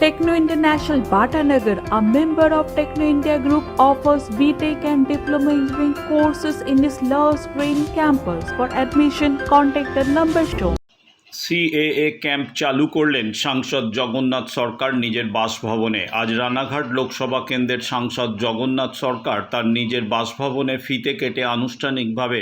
Techno International Bhatanagar, a member of Techno India Group, offers BTEC and Diploma Engineering courses in its Love Green campus. For admission, contact the number shown. CAA camp চালু করলেন সাংসদ জগন্নাথ সরকার নিজের বাসভবনে আজ রানাঘাট লোকসভা কেন্দ্রের সাংসদ জগন্নাথ সরকার তার নিজের বাসভবনে ফিতে কেটে আনুষ্ঠানিকভাবে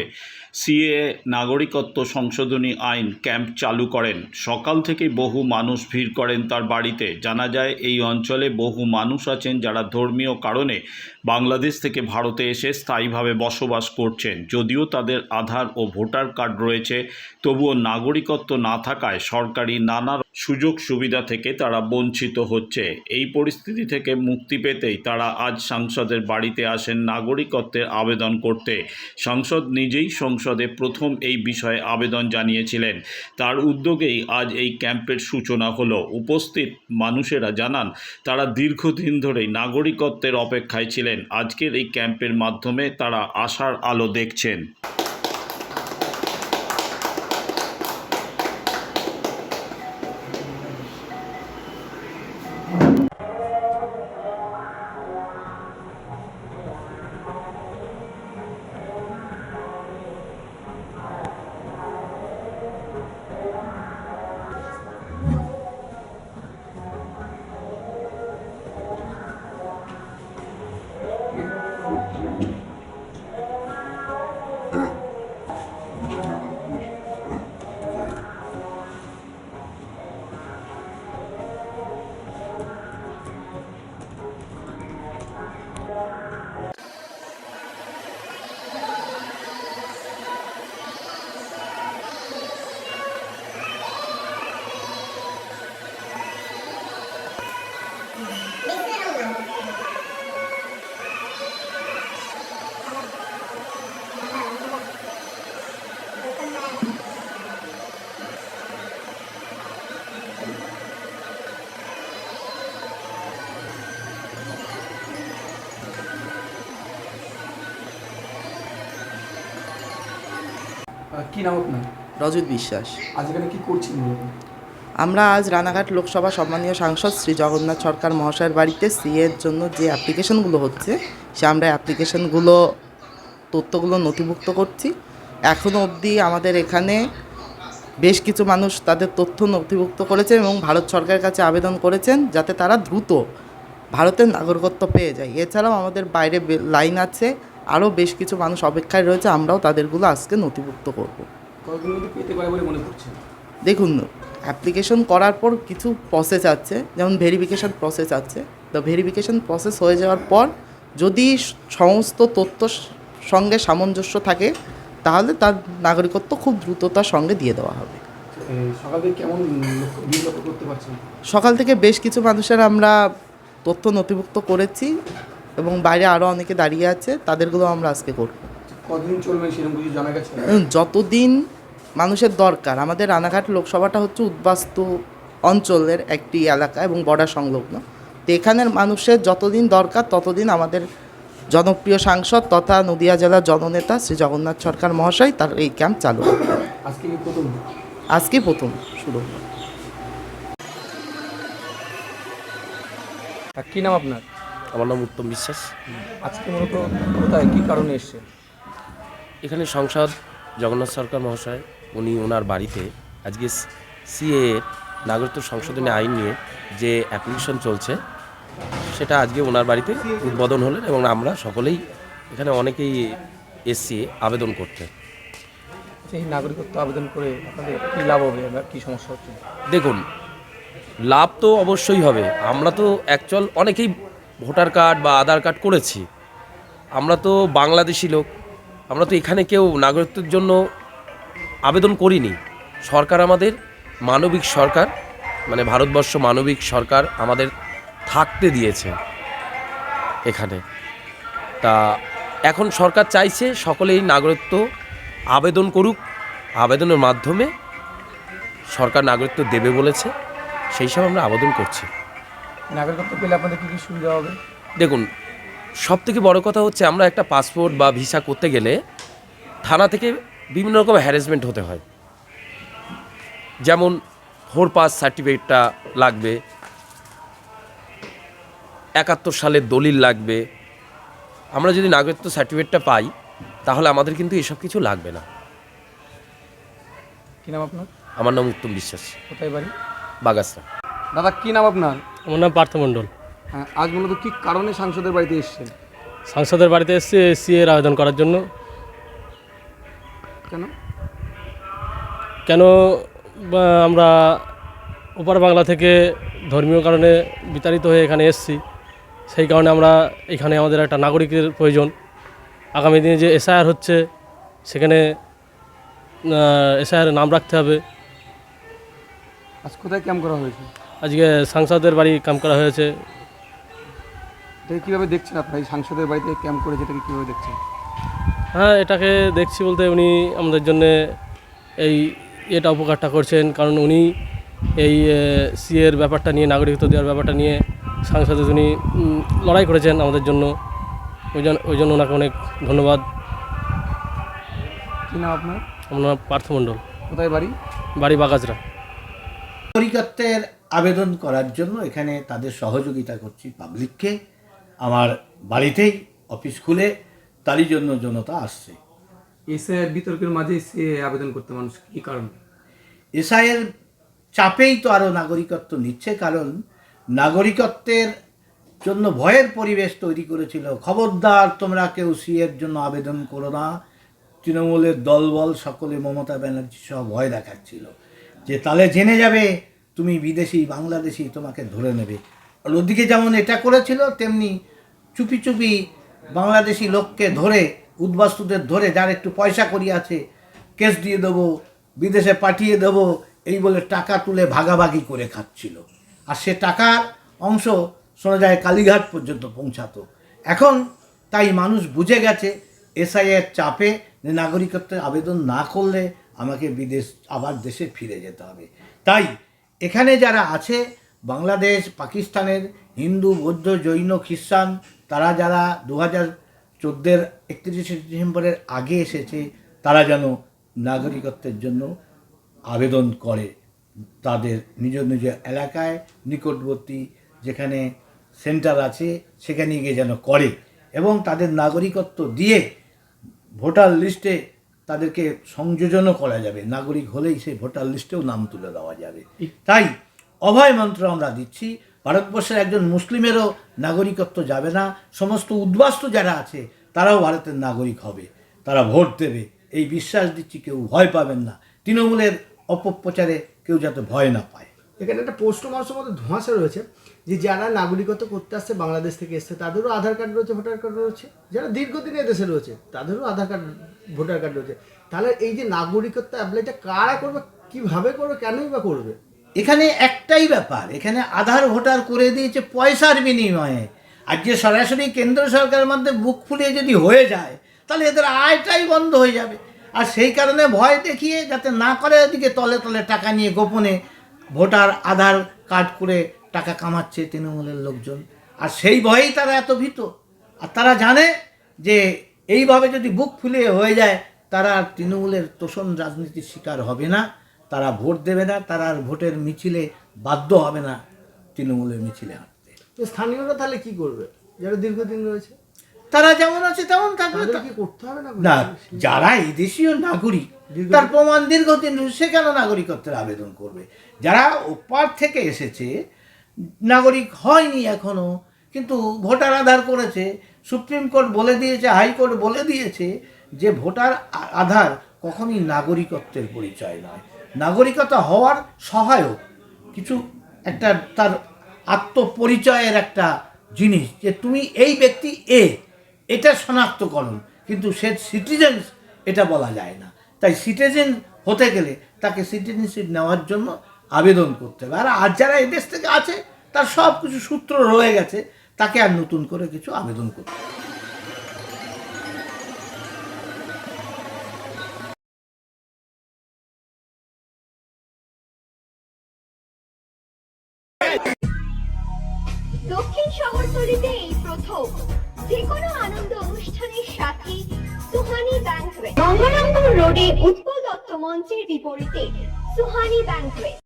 সিএএ নাগরিকত্ব সংশোধনী আইন ক্যাম্প চালু করেন। সকাল থেকে বহু মানুষ ভিড় করেন তার বাড়িতে। জানা যায়, এই অঞ্চলে বহু মানুষ আছেন যারা ধর্মীয় কারণে বাংলাদেশ থেকে ভারতে এসে স্থায়ীভাবে বসবাস করছেন। যদিও তাদের আধার ও ভোটার কার্ড রয়েছে, তবুও নাগরিকত্ব না থাকায় সরকারি নানা সুযোগ সুবিধা থেকে তারা বঞ্চিত হচ্ছে। এই পরিস্থিতি থেকে মুক্তি পেতেই তারা আজ সাংসদের বাড়িতে আসেন নাগরিকত্বের আবেদন করতে। সাংসদ নিজেই সংসদে প্রথম এই বিষয়ে আবেদন জানিয়েছিলেন। তার উদ্যোগেই আজ এই ক্যাম্পের সূচনা হলো। উপস্থিত মানুষেরা জানান, তারা দীর্ঘদিন ধরেই নাগরিকত্বের অপেক্ষায় ছিলেন। আজকের এই ক্যাম্পের মাধ্যমে তারা আশার আলো দেখছেন। কি নাম আপনার? রজত বিশ্বাস। আজ এখানে কি করছেন আমরা আজ রানাঘাট লোকসভা সম্মানীয় সাংসদ শ্রী জগন্নাথ সরকার মহাশয়ের বাড়িতে সিএর জন্য যে অ্যাপ্লিকেশনগুলো হচ্ছে সে আমরা অ্যাপ্লিকেশনগুলো তথ্যগুলো নথিভুক্ত করছি। এখনও অবধি আমাদের এখানে বেশ কিছু মানুষ তাদের তথ্য নথিভুক্ত করেছেন এবং ভারত সরকারের কাছে আবেদন করেছেন যাতে তারা দ্রুত ভারতের নাগরিকত্ব পেয়ে যায়। এছাড়াও আমাদের বাইরে লাইন আছে আরও বেশ কিছু মানুষ অপেক্ষায় রয়েছে আমরাও তাদেরগুলো আজকে নথিভুক্ত করব। দেখুন অ্যাপ্লিকেশন করার পর কিছু প্রসেস আছে যেমন ভেরিফিকেশন প্রসেস আছে। তো ভেরিফিকেশন প্রসেস হয়ে যাওয়ার পর যদি সমস্ত তথ্য সঙ্গে সামঞ্জস্য থাকে তাহলে তার নাগরিকত্ব খুব দ্রুততার সঙ্গে দিয়ে দেওয়া হবে। সকাল থেকে বেশ কিছু মানুষের আমরা তথ্য নথিভুক্ত করেছি। এবং বাইরে আরও অনেকে দাঁড়িয়ে আছে তাদেরগুলো আমরা আজকে করব। কতদিন চলবে সেরকম কিছু জানা গেছে? যতদিন মানুষের দরকার আমাদের রানাঘাট লোকসভাটা হচ্ছে উদ্বাস্তু অঞ্চলের একটি এলাকা এবং বর্ডার সংলগ্ন। তো এখানের মানুষের যতদিন দরকার ততদিন আমাদের জনপ্রিয় সাংসদ তথা নদিয়া জেলার জননেতা শ্রী জগন্নাথ সরকার মহাশয় তার এই ক্যাম্প চালু রাখবেন। আজকে প্রথম? আজকে প্রথম শুরু কি নাম আপনার? আমার নাম উত্তম বিশ্বাস। আজকে মূলত কোথায় কি কারণে এসছে এখানে সংসদ জগন্নাথ সরকার মহাশয় উনি ওনার বাড়িতে আজকে সিএ নাগরিকত্ব সংশোধনী আইন নিয়ে যে অ্যাপ্লিকেশন চলছে সেটা আজকে ওনার বাড়িতে উদ্বোধন হলেন এবং আমরা সকলেই এখানে অনেকেই এসছি আবেদন করতে। এই নাগরিকত্ব আবেদন করে আপনাদের কি লাভ হবে বা কি সমস্যা হচ্ছে? দেখুন লাভ তো অবশ্যই হবে। আমরা তো অ্যাকচুয়াল অনেকেই ভোটার কার্ড বা আধার কার্ড করেছি। আমরা তো বাংলাদেশি লোক, আমরা তো এখানে কেউ নাগরিকত্বের জন্য আবেদন করিনি। সরকার আমাদের মানবিক সরকার মানে ভারতবর্ষ মানবিক সরকার আমাদের থাকতে দিয়েছে এখানে। তা এখন সরকার চাইছে সকলেই নাগরিকত্ব আবেদন করুক, আবেদনের মাধ্যমে সরকার নাগরিকত্ব দেবে বলেছে, সেই সব আমরা আবেদন করছি। নাগরিকত্ব পেলে আপনাদের কি কি সুবিধা হবে? দেখুন সব থেকে বড় কথা হচ্ছে আমরা একটা পাসপোর্ট বা ভিসা করতে গেলে থানা থেকে বিভিন্ন রকম হ্যারাসমেন্ট হতে হয়। যেমন ফোর পাস সার্টিফিকেটটা লাগবে একাত্তর সালের দলিল লাগবে। আমরা যদি নাগরিকত্ব সার্টিফিকেটটা পাই তাহলে আমাদের কিন্তু এসব কিছু লাগবে না। কি নাম আপনার? আমার নাম উত্তম বিশ্বাস। কোথায় বাড়ি? বাগাসরা। দাদা কি নাম আপনার? আমার নাম পার্থ মণ্ডল। হ্যাঁ, আজ মূলত কি কারণে সাংসদের বাড়িতে এসেছেন? সাংসদের বাড়িতে এসেছি সিএ এর আবেদন করার জন্য। কেন? কেন বা আমরা ওপার বাংলা থেকে ধর্মীয় কারণে বিতাড়িত হয়ে এখানে এসেছি সেই কারণে আমরা এখানে আমাদের একটা নাগরিকের প্রয়োজন। আগামী দিনে যে এসআইআর হচ্ছে সেখানে এসআইআর নাম রাখতে হবে। আজ কোথায় ক্যাম্প করা হয়েছে? আজকে সাংসদের বাড়ি কাম করা হয়েছে। এটাকে কীভাবে দেখছেন আপনার? এই সাংসদের বাড়িতে ক্যাম্প করে যেটাকে কীভাবে দেখছেন? হ্যাঁ এটাকে দেখছি বলতে উনি আমাদের জন্য এই এটা উপকারটা করছেন কারণ উনি এই সিএর ব্যাপারটা নিয়ে নাগরিকত্ব দেওয়ার ব্যাপারটা নিয়ে সাংসদে উনি লড়াই করেছেন আমাদের জন্য। ওই জন্য ওই জন্য ওনাকে অনেক ধন্যবাদ। কি নাম আপনার? আপনার পার্থ মণ্ডল। কোথায় বাড়ি? বাড়ি বাগাজরা। নাগরিকত্বের আবেদন করার জন্য এখানে তাদের সহযোগিতা করছি পাবলিককে আমার বাড়িতেই অফিস খুলে তারই জন্য জনতা আসছে। এসআইআর বিতর্কের মাঝে সে আবেদন করতে মানুষ কি কারণ? এসআইয়ের চাপেই তো আরও নাগরিকত্ব নিচ্ছে কারণ নাগরিকত্বের জন্য ভয়ের পরিবেশ তৈরি করেছিল। খবরদার তোমরা কেউ সিএর জন্য আবেদন করো না। তৃণমূলের দলবল সকলে মমতা ব্যানার্জি সহ ভয় দেখাচ্ছিল। যে তাহলে জেনে যাবে, তুমি বিদেশি, বাংলাদেশি তোমাকে ধরে নেবে। আর ওদিকে যেমন এটা করেছিল, তেমনি চুপি চুপি বাংলাদেশি লোককে ধরে, উদ্বাস্তুদের ধরে, যার একটু পয়সা করি আছে, কেস দিয়ে দেবো, বিদেশে পাঠিয়ে দেবো, এই বলে টাকা তুলে ভাগাভাগি করে খাচ্ছিল। আর সে টাকার অংশ শোনা যায় কালীঘাট পর্যন্ত পৌঁছাতো। এখন তাই মানুষ বুঝে গেছে, এসআইয়ের চাপে নাগরিকত্বের আবেদন না করলে আমাকে বিদেশ, আবার দেশে ফিরে যেতে হবে। তাই এখানে যারা আছে, বাংলাদেশ, পাকিস্তানের হিন্দু, বৌদ্ধ, জৈন, খ্রিস্টান, তারা যারা দু হাজার চোদ্দের একত্রিশে ডিসেম্বরের আগে এসেছে, তারা যেন নাগরিকত্বের জন্য আবেদন করে তাদের নিজ নিজ এলাকায় নিকটবর্তী যেখানে সেন্টার আছে, সেখানে গিয়ে যেন করে এবং তাদের নাগরিকত্ব দিয়ে ভোটার লিস্টে তাদেরকে সংযোজনও করা যাবে। নাগরিক হলেই সেই ভোটার লিস্টেও নাম তুলে দেওয়া যাবে। তাই অভয় মন্ত্র আমরা দিচ্ছি ভারতবর্ষের একজন মুসলিমেরও নাগরিকত্ব যাবে না। সমস্ত উদ্বাস্তু যারা আছে তারাও ভারতের নাগরিক হবে। তারা ভোট দেবে। এই বিশ্বাস দিচ্ছি কেউ ভয় পাবেন না। তৃণমূলের অপপ্রচারে কেউ যাতে ভয় না পায়। এখানে একটা পোস্ট মানুষের মধ্যে ধোঁয়াশা রয়েছে। যে যারা নাগরিকত্ব করতে আসছে বাংলাদেশ থেকে এসছে, তাদেরও আধার কার্ড রয়েছে, ভোটার কার্ড রয়েছে। যারা দীর্ঘদিন দেশে রয়েছে, তাদেরও আধার কার্ড, ভোটার কার্ড রয়েছে। তাহলে এই যে নাগরিকত্ব অ্যাপ্লাইটা কারা করবে, কীভাবে করবে, কেনই বা করবে? এখানে একটাই ব্যাপার, এখানে আধার ভোটার করে দিয়েছে পয়সার বিনিময়ে। আর যে সরাসরি কেন্দ্র সরকারের মধ্যে বুক ফুলিয়ে যদি হয়ে যায়, তাহলে এদের আয়টাই বন্ধ হয়ে যাবে। আর সেই কারণে ভয় দেখিয়ে যাতে না করে ওদিকে তলে তলে টাকা নিয়ে গোপনে ভোটার, আধার কার্ড করে টাকা কামাচ্ছে তৃণমূলের লোকজন। আর সেই ভয়েই তারা এত ভীত। আর তারা জানে যে এইভাবে যদি বুক ফুলিয়ে হয়ে যায় তারা আর তৃণমূলের তোষণ রাজনীতির শিকার হবে না। তারা ভোট দেবে না তারা আর ভোটের মিছিলে বাধ্য হবে না তৃণমূলের মিছিলে হাঁটতে। তো স্থানীয়রা তাহলে কি করবে? যারা দীর্ঘদিন রয়েছে? তারা যেমন আছে তেমন থাকবে করতে হবে। না? না যারা এই দেশীয় নাগরিক তার প্রমাণ দীর্ঘদিন সে কেন নাগরিকত্বের আবেদন করবে? যারা ওপার থেকে এসেছে নাগরিক হয়নি এখনও, কিন্তু ভোটার আধার করেছে, সুপ্রিম কোর্ট বলে দিয়েছে, হাইকোর্ট বলে দিয়েছে যে ভোটার আধার কখনই নাগরিকত্বের পরিচয় নয়। নাগরিকতা হওয়ার সহায়ক, কিছু একটা তার আত্মপরিচয়ের একটা জিনিস, যে তুমি এই ব্যক্তি এ, এটা শনাক্তকরণ, কিন্তু সে সিটিজেন এটা বলা যায় না। তাই সিটিজেন হতে গেলে তাকে সিটিজেনশিপ নেওয়ার জন্য আবেদন করতে হবে। আর আজ যারা এদেশ থেকে আছে, তার সব কিছু সূত্র রয়ে গেছে, তাকে আর নতুন করে কিছু আবেদন করতে দক্ষিণ শহরতলিতে এই প্রথম যে কোনো আনন্দ অনুষ্ঠানের সাথে সুহানি ব্যাংকুয়েট গঙ্গারামপুর রোডে উৎপল দত্ত মঞ্চের বিপরীতে Suhani banquet